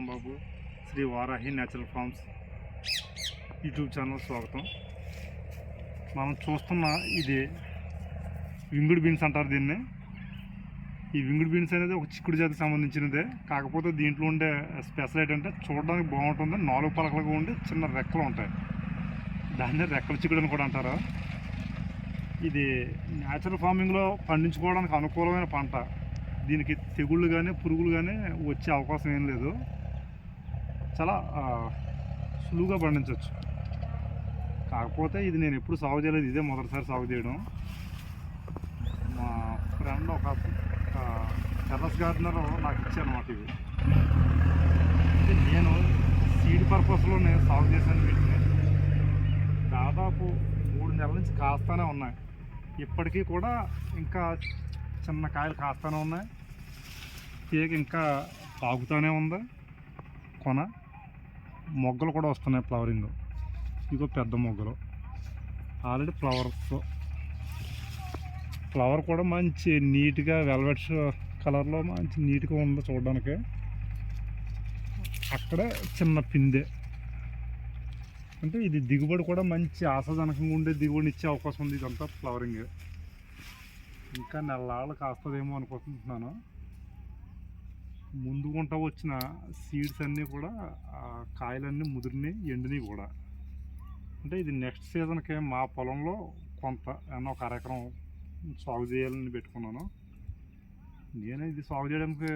Rambabu Sri Varahi natural farms YouTube channel స్వాగతం. మనం చూస్తున్న ఇది వింగుడు బీన్స్ అంటారు దీన్ని. ఈ వింగుడు బీన్స్ అనేది ఒక చిక్కుడు జాతికి సంబంధించినదే. కాకపోతే దీంట్లో ఉండే స్పెషల్ ఏంటంటే చూడడానికి బాగుంటుంది నాలుగు పలకలుగా ఉండి చిన్న రెక్కలు ఉంటాయి. దాన్ని రెక్కల చిక్కుడు అని కూడా అంటారు. ఇది న్యాచురల్ ఫార్మింగ్లో పండించుకోవడానికి అనుకూలమైన పంట. దీనికి తెగుళ్ళు కానీ పురుగులు కానీ వచ్చే అవకాశం ఏం లేదు. చాలా సులువుగా పండించవచ్చు కాకపోతే ఇది నేను ఎప్పుడు సాగు చేయలేదు ఇదే మొదటిసారి సాగు చేయడం. మా ఫ్రెండ్ ఒక టెర్రస్ గార్డెనర్ నాకు ఇచ్చానమాట ఇవి. నేను సీడ్ పర్పస్లోనే సాగు చేశాను వీటిని. దాదాపు మూడు నెలల నుంచి కాస్తానే ఉన్నాయి. ఇప్పటికీ కూడా ఇంకా చిన్న కాయలు కాస్తానే ఉన్నాయి. కేక్ ఇంకా తాగుతూనే ఉంది. కొన మొగ్గలు కూడా వస్తున్నాయి ఫ్లవరింగ్. ఇదిగో పెద్ద మొగ్గలు. ఆల్రెడీ ఫ్లవర్తో ఫ్లవర్ కూడా మంచి నీట్గా వెల్వెట్స్ కలర్లో మంచి నీట్గా ఉంది చూడడానికి. అక్కడ చిన్న పిందే. అంటే ఇది దిగుబడి కూడా మంచి ఆశాజనకంగా ఉండే దిగుబడిని ఇచ్చే అవకాశం ఉంది ఇదంతా ఫ్లవరింగ్. ఇంకా నెలలు కాస్తుందేమో అనుకుంటున్నాను. ముందు గుంట వచ్చిన సీడ్స్ అన్నీ కూడా ఆ కాయలన్నీ ముదిరినాయి ఎండినాయి కూడా. అంటే ఇది నెక్స్ట్ సీజన్కి మా పొలంలో కొంత ఏమన్నా ఒక అరెకరం సాగు చేయాలని పెట్టుకున్నాను. నేను ఇది సాగు చేయడానికి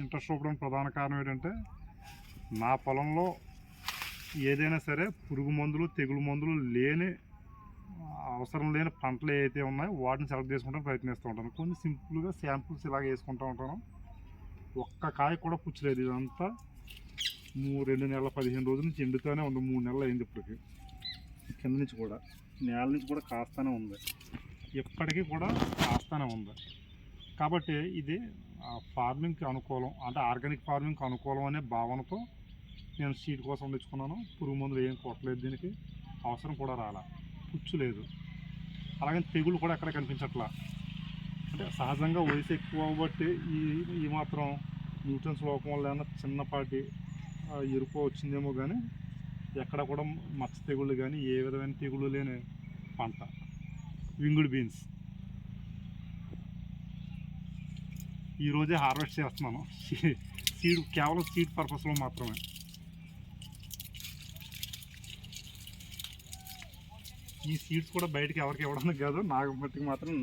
ఇంట్రెస్ట్ చూపడానికి ప్రధాన కారణం ఏంటంటే నా పొలంలో ఏదైనా సరే పురుగు మందులు తెగులు మందులు లేని అవసరం లేని పంటలు ఏవైతే ఉన్నాయో వాటిని సెలెక్ట్ చేసుకుంటాను ప్రయత్నిస్తూ ఉంటాను. కొన్ని సింపుల్గా శాంపుల్స్ ఇలాగ వేసుకుంటూ ఉంటాను. ఒక్క కాయ కూడా పుచ్చలేదు ఇదంతా. మూడు రెండు నెలల పదిహేను రోజుల నుంచి ఎండుతూనే ఉంది. మూడు నెలలు అయింది ఇప్పటికి. కింద నుంచి కూడా. నేల నుంచి కూడా కాస్తానే ఉంది. ఇప్పటికీ కూడా కాస్తానే ఉంది. కాబట్టి ఇది ఫార్మింగ్కి అనుకూలం. అంటే ఆర్గానిక్ ఫార్మింగ్కి అనుకూలం అనే భావనతో నేను సీడ్ కోసం తెచ్చుకున్నాను. పురుగు మందులు ఏం కొట్టలేదు దీనికి. అవసరం కూడా రాలా. పుచ్చు లేదు. అలాగే తెగులు కూడా ఎక్కడ కనిపించట్లా. అంటే సహజంగా వయసు ఎక్కువ బట్టి ఈ ఈ మాత్రం న్యూట్రన్స్ లోపం వల్ల ఏమైనా చిన్నపాటి ఎరుపు వచ్చిందేమో కానీ ఎక్కడ కూడా మచ్చ తెగుళ్ళు కానీ ఏ విధమైన తెగుళ్ళు లేని పంట. Winged beans. ఈరోజే హార్వెస్ట్ చేస్తున్నాను. సీడ్ కేవలం సీడ్ పర్పస్లో మాత్రమే. ఈ సీడ్స్ కూడా బయటకి ఎవరికి ఇవ్వడానికి కాదు నాకు మట్టికి మాత్రం